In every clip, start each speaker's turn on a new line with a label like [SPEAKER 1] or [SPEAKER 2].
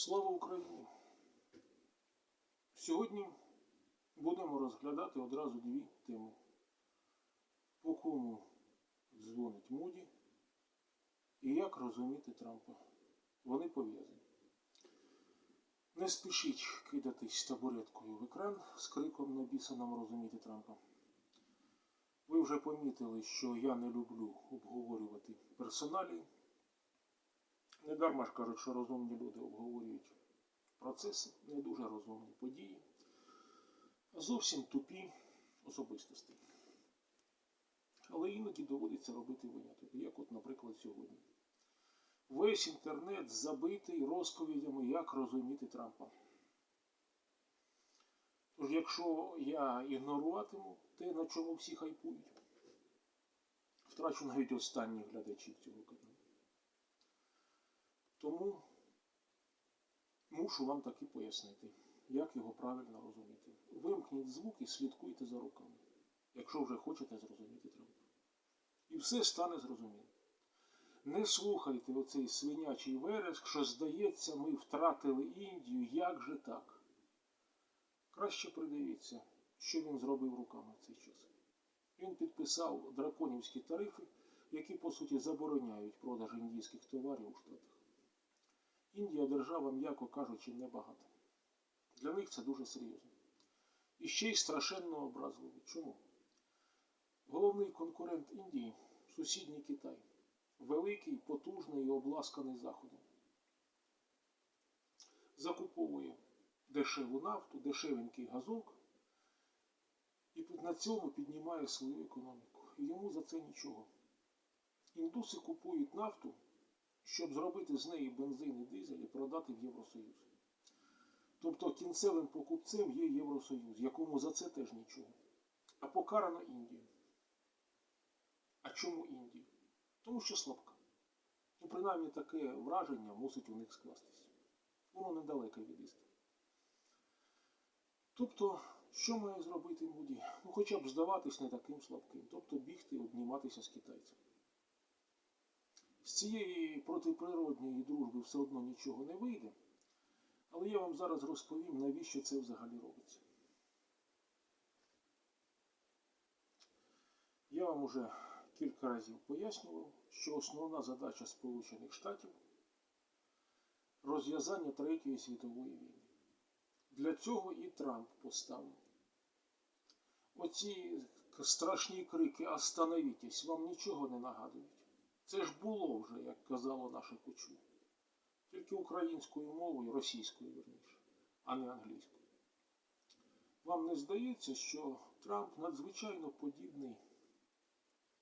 [SPEAKER 1] Слава Україні! Сьогодні будемо розглядати одразу дві теми. По кому дзвонить Муді і як розуміти Трампа. Вони пов'язані. Не спішіть кидатись табуреткою в екран з криком на біса нам розуміти Трампа. Ви вже помітили, що я не люблю обговорювати персоналі. Недарма ж кажуть, що розумні люди обговорюють процеси, не дуже розумні події, а зовсім тупі особистості. Але іноді доводиться робити виняток, як от, наприклад, сьогодні. Весь інтернет забитий розповідями, як розуміти Трампа. Тож, якщо я ігноруватиму те, на чому всі хайпують, втрачу навіть останніх глядачів цього каналу. Тому мушу вам таки пояснити, як його правильно розуміти. Вимкніть звук і слідкуйте за руками, якщо вже хочете зрозуміти Трампа. І все стане зрозуміло. Не слухайте оцей свинячий вереск, що здається, ми втратили Індію, як же так? Краще придивіться, що він зробив руками в цей час. Він підписав драконівські тарифи, які по суті забороняють продаж індійських товарів у Штатах. Індія держава, м'яко кажучи, небагата. Для них це дуже серйозно. І ще й страшенно образливо. Чому? Головний конкурент Індії сусідній Китай. Великий, потужний і обласканий Заходом. Закуповує дешеву нафту, дешевенький газок і на цьому піднімає свою економіку. І йому за це нічого. Індуси купують нафту щоб зробити з неї бензин і дизель і продати в Євросоюз. Тобто кінцевим покупцем є Євросоюз, якому за це теж нічого. А покарано Індію. А чому Індію? Тому що слабка. Ну, принаймні таке враження мусить у них скластися. Воно недалеко від істини. Тобто, що має зробити Муді? Ну, хоча б здаватись не таким слабким, тобто бігти обніматися з китайцями. З цієї протиприродньої дружби все одно нічого не вийде. Але я вам зараз розповім, навіщо це взагалі робиться. Я вам уже кілька разів пояснював, що основна задача Сполучених Штатів розв'язання Третьої світової війни. Для цього і Трамп поставив. Оці страшні крики «Остановітесь» вам нічого не нагадують. Це ж було вже, як казало наше почу. Тільки українською мовою, російською верніше, а не англійською. Вам не здається, що Трамп надзвичайно подібний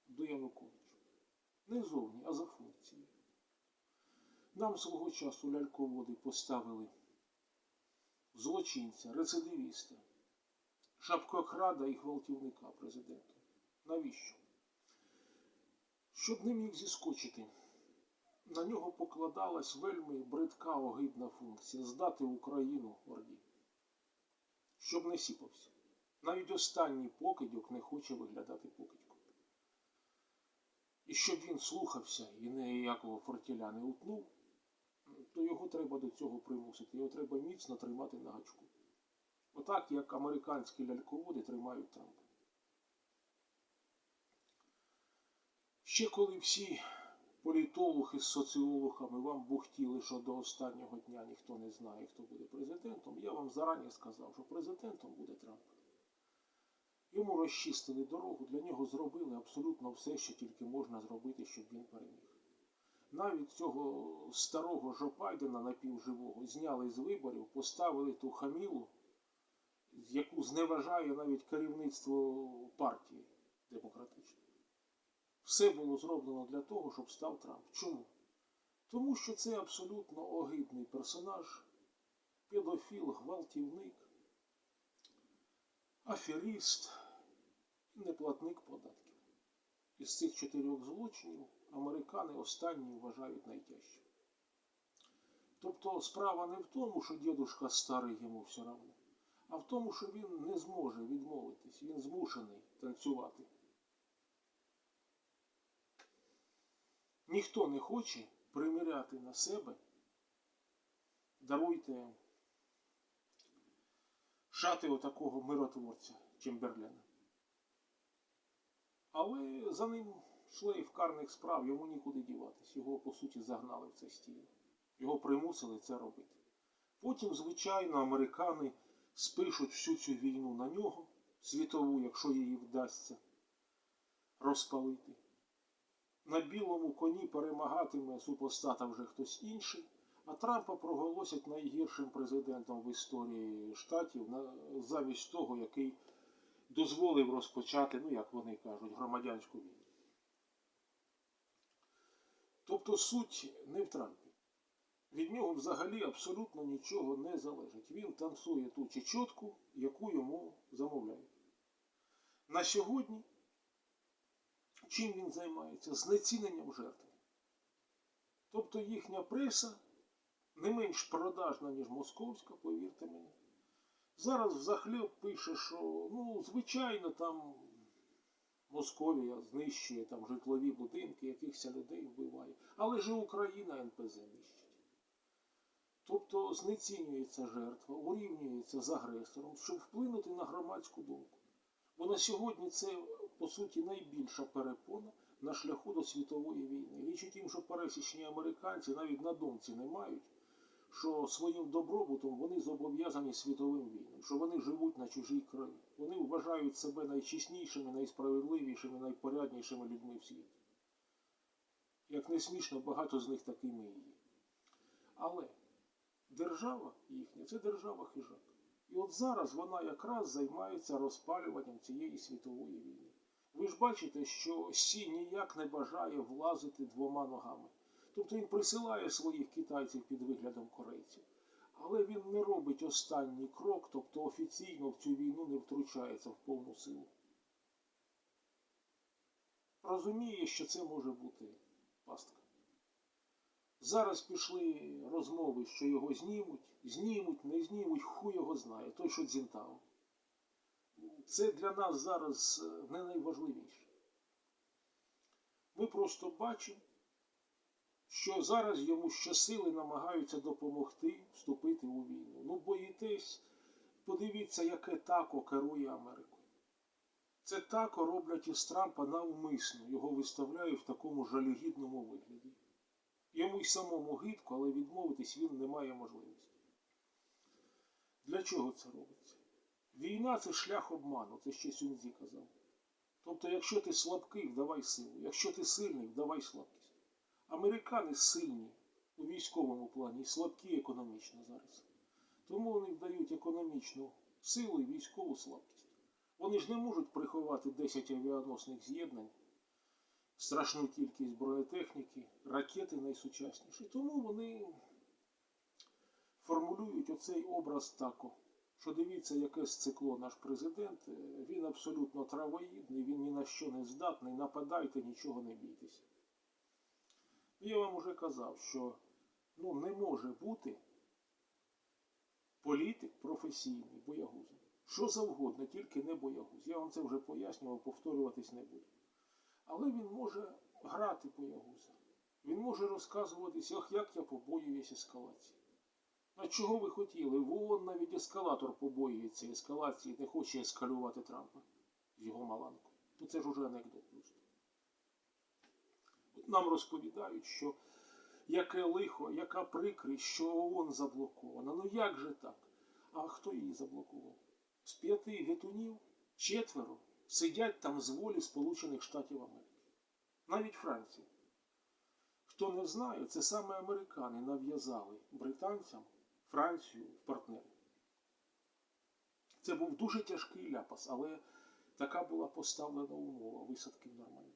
[SPEAKER 1] до Януковича? Не зовні, а за функцією. Нам свого часу ляльководи поставили злочинця, рецидивіста, шапкокрада і гвалтівника президента. Навіщо? Щоб не міг зіскочити. На нього покладалась вельми бридка огидна функція здати Україну Орді. Щоб не сіпався. Навіть останній покидьок не хоче виглядати покидьком. І щоб він слухався і ніякого фортіля не утнув, то його треба до цього примусити. Його треба міцно тримати на гачку. Отак, як американські ляльководи тримають Трампа. Ще коли всі політологи з соціологами вам бухтіли, що до останнього дня ніхто не знає, хто буде президентом, я вам зарані сказав, що президентом буде Трамп. Йому розчистили дорогу, для нього зробили абсолютно все, що тільки можна зробити, щоб він переміг. Навіть цього старого Жо Байдена напівживого зняли з виборів, поставили ту хамілу, яку зневажає навіть керівництво партії демократичної. Все було зроблено для того, щоб став Трамп. Чому? Тому що це абсолютно огидний персонаж, педофіл, гвалтівник, аферіст і неплатник податків. Із цих чотирьох злочинів американи останні вважають найтяжчим. Тобто справа не в тому, що дідушка старий йому все равно, а в тому, що він не зможе відмовитись, він змушений танцювати. Ніхто не хоче приміряти на себе даруйте шати отакого миротворця Чемберлена. Але за ним шлейф карних справ, йому нікуди діватись. Його, по суті, загнали в це стіло. Його примусили це робити. Потім, звичайно, американи спишуть всю цю війну на нього, світову, якщо її вдасться розпалити. На білому коні перемагатиме супостата вже хтось інший, а Трампа проголосять найгіршим президентом в історії штатів замість того, який дозволив розпочати, ну як вони кажуть, громадянську війну. Тобто суть не в Трампі. Від нього взагалі абсолютно нічого не залежить. Він танцює ту чечотку, яку йому замовляють. На сьогодні чим він займається? Знеціненням жертв. Тобто їхня преса не менш продажна, ніж московська, повірте мені. Зараз взахлеб пише, що ну, звичайно, там Московія знищує там житлові будинки, якихось людей вбиває. Але ж Україна НПЗ нищить. Тобто знецінюється жертва, урівнюється з агресором, щоб вплинути на громадську думку. Бо на сьогодні це, по суті, найбільша перепона на шляху до світової війни. Річ у тім, що пересічні американці навіть на думці не мають, що своїм добробутом вони зобов'язані світовим війнам, що вони живуть на чужій країні. Вони вважають себе найчеснішими, найсправедливішими, найпоряднішими людьми в світі. Як не смішно, багато з них такими і є. Але держава їхня це держава хижак. І от зараз вона якраз займається розпалюванням цієї світової війни. Ви ж бачите, що Сі ніяк не бажає влазити двома ногами. Тобто він присилає своїх китайців під виглядом корейців. Але він не робить останній крок, тобто офіційно в цю війну не втручається в повну силу. Розуміє, що це може бути пастка. Зараз пішли розмови, що його знімуть, знімуть, не знімуть, хуй його знає, той, що Дзінтау. Це для нас зараз е, не найважливіше. Ми просто бачимо, що зараз йому щосили намагаються допомогти вступити у війну. Ну, боїтесь, подивіться, яке тако керує Америкою. Це тако роблять із Трампа навмисно, його виставляють в такому жалюгідному вигляді. Йому й самому гидко, але відмовитись він не має можливості. Для чого це робиться? Війна це шлях обману, це ще Сюнзі казав. Тобто, якщо ти слабкий, вдавай силу. Якщо ти сильний, вдавай слабкість. Американи сильні у військовому плані і слабкі економічно зараз. Тому вони вдають економічну силу і військову слабкість. Вони ж не можуть приховати 10 авіаносних з'єднань страшну кількість бронетехніки, ракети найсучасніші. Тому вони формулюють оцей образ тако. Що дивіться, яке сцикло наш президент, е, він абсолютно травоїдний, він ні на що не здатний, нападайте, нічого не бійтеся. Я вам уже казав, що ну, не може бути політик професійний, боягузом. Що завгодно, тільки не боягуз. Я вам це вже пояснював, повторюватись не буду. Але він може грати боягуза. Він може розказуватись, ах, як я побоююсь ескалації. А чого ви хотіли? Вон навіть ескалатор побоюється ескалації, не хоче ескалювати Трампа з його маланкою. Ну це ж уже анекдот просто. Нам розповідають, що яке лихо, яка прикрість, що ООН заблокована. Ну як же так? А хто її заблокував? З п'яти гетунів четверо сидять там з волі Сполучених Штатів Америки. Навіть Франція. Хто не знає, це саме американи нав'язали британцям Францію в партнери. Це був дуже тяжкий ляпас, але така була поставлена умова висадки в Нормандії.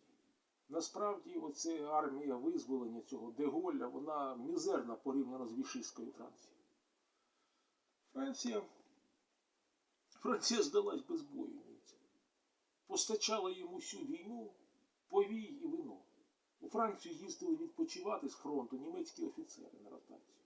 [SPEAKER 1] Насправді, оця армія визволення цього Деголля, вона мізерна порівняно з вішистською Францією. Франція, Франція здалась без бою. Постачала їм усю війну, повій і вино. У Францію їздили відпочивати з фронту німецькі офіцери на ротацію.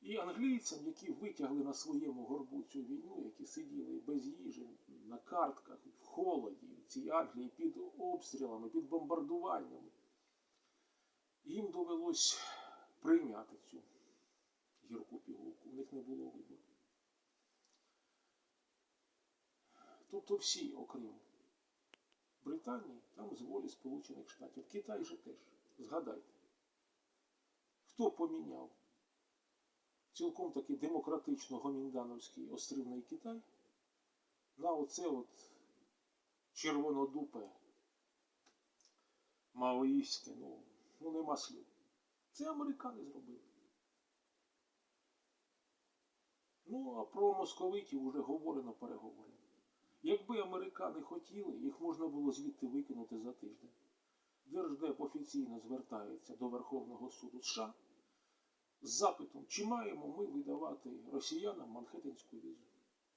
[SPEAKER 1] І англійцям, які витягли на своєму горбу цю війну, які сиділи без їжі на картках, в холоді, в цій Англії під обстрілами, під бомбардуваннями, їм довелось прийняти цю гірку пігулку, у них не було вибору. Тобто всі, окрім Британії, там з волі Сполучених Штатів. Китай же теж. Згадайте. Хто поміняв цілком таки демократично гоміндановський острівний Китай на оце от червонодупе маоїстське, ну, ну нема слів. Це американи зробили. Ну, а про московитів вже говорено, переговорено. Якби американи хотіли, їх можна було звідти викинути за тиждень. Держдеп офіційно звертається до Верховного суду США з запитом, чи маємо ми видавати росіянам Манхеттенську візу.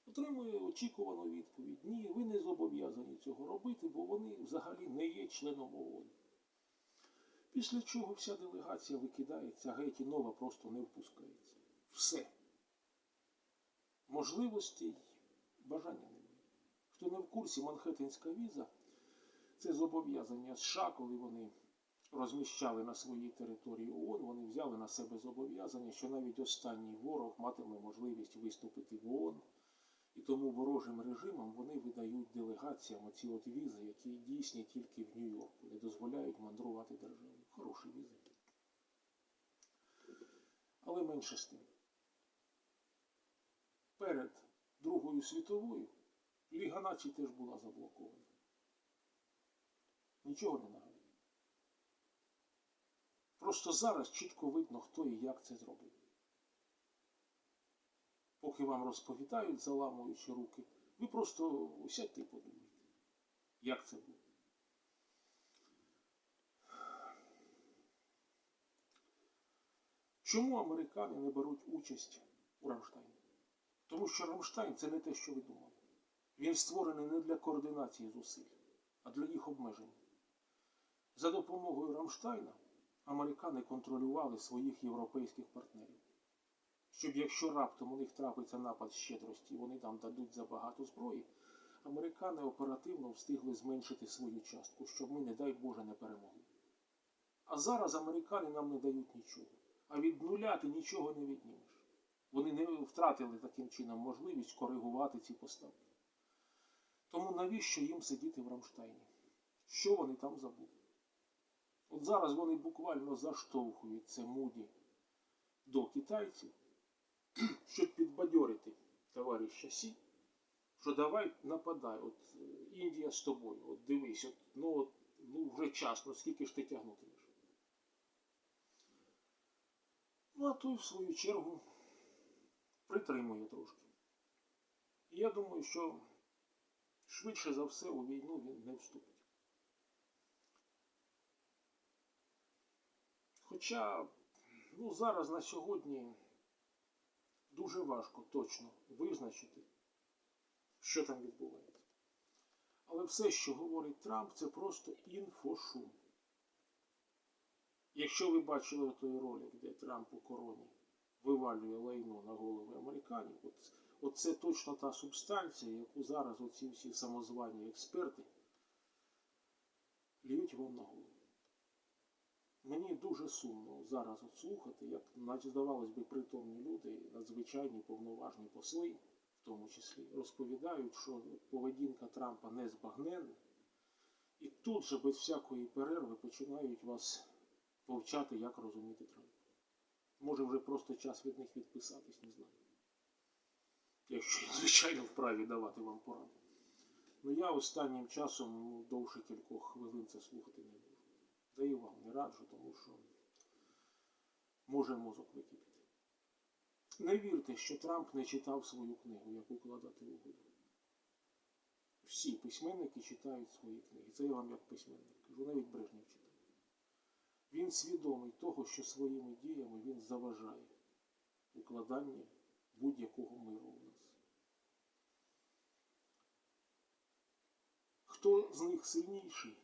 [SPEAKER 1] Отримує очікувану відповідь. Ні, ви не зобов'язані цього робити, бо вони взагалі не є членом ООН. Після чого вся делегація викидається, геть і нова просто не впускається. Все. Можливостей, бажання немає. Хто не в курсі, Манхеттенська віза це зобов'язання США, коли вони розміщали на своїй території ООН, вони взяли на себе зобов'язання, що навіть останній ворог матиме можливість виступити в ООН. І тому ворожим режимом вони видають делегаціям оці от візи, які дійсні тільки в Нью-Йорку, не дозволяють мандрувати державою. Хороші візи. Але менше з тим. Перед Другою світовою Ліга націй теж була заблокована. Нічого не нагадує. Просто зараз чітко видно, хто і як це зробив. Поки вам розповідають, заламуючи руки, ви просто сядьте і подумайте, як це було. Чому американи не беруть участь у Рамштайні? Тому що Рамштайн це не те, що ви думали. Він створений не для координації зусиль, а для їх обмеження. За допомогою Рамштайна американи контролювали своїх європейських партнерів. Щоб якщо раптом у них трапиться напад щедрості, вони там дадуть забагато зброї, американи оперативно встигли зменшити свою частку, щоб ми, не дай Боже, не перемогли. А зараз американи нам не дають нічого. А від нуля ти нічого не віднімеш. Вони не втратили таким чином можливість коригувати ці поставки. Тому навіщо їм сидіти в Рамштайні? Що вони там забули? От зараз вони буквально заштовхують це муді до китайців, щоб підбадьорити товариша Сі, що давай нападай, от е, Індія з тобою, от дивись, от, ну, от, ну вже час, ну скільки ж ти тягнутимеш. Ну, а той, в свою чергу, притримує трошки. І я думаю, що швидше за все у війну він не вступить. Хоча ну, зараз на сьогодні дуже важко точно визначити, що там відбувається. Але все, що говорить Трамп, це просто інфошум. Якщо ви бачили той ролик, де Трамп у короні вивалює лайно на голови американців, от, от це точно та субстанція, яку зараз оці всі самозвані експерти льють вам на голову. Мені дуже сумно зараз от слухати, як, наче здавалось би, притомні люди, надзвичайні повноважні посли, в тому числі, розповідають, що поведінка Трампа незбагненна, і тут же без всякої перерви починають вас повчати, як розуміти Трампа. Може вже просто час від них відписатись, не знаю. Якщо я, звичайно, вправі давати вам пораду. Ну я останнім часом ну, довше кількох хвилин це слухати не можу. Да і вам не раджу, тому що може мозок википіти. Не вірте, що Трамп не читав свою книгу, як укладати угоду. Всі письменники читають свої книги. Це я вам як письменник кажу, навіть Брежнєв читав. Він свідомий того, що своїми діями він заважає укладанні будь-якого миру у нас. Хто з них сильніший?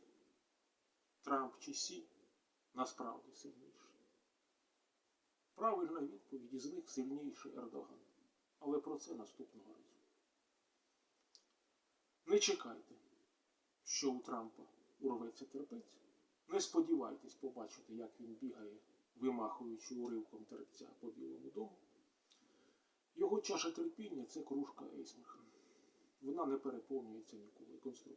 [SPEAKER 1] Трамп чи Сі? Насправді сильніший. Правильна відповідь із них сильніший Ердоган. Але про це наступного разу. Не чекайте, що у Трампа урветься терпець. Не сподівайтесь побачити, як він бігає, вимахуючи уривком терпця по Білому дому. Його чаша терпіння це кружка Ейсмаха. Вона не переповнюється ніколи. Тоді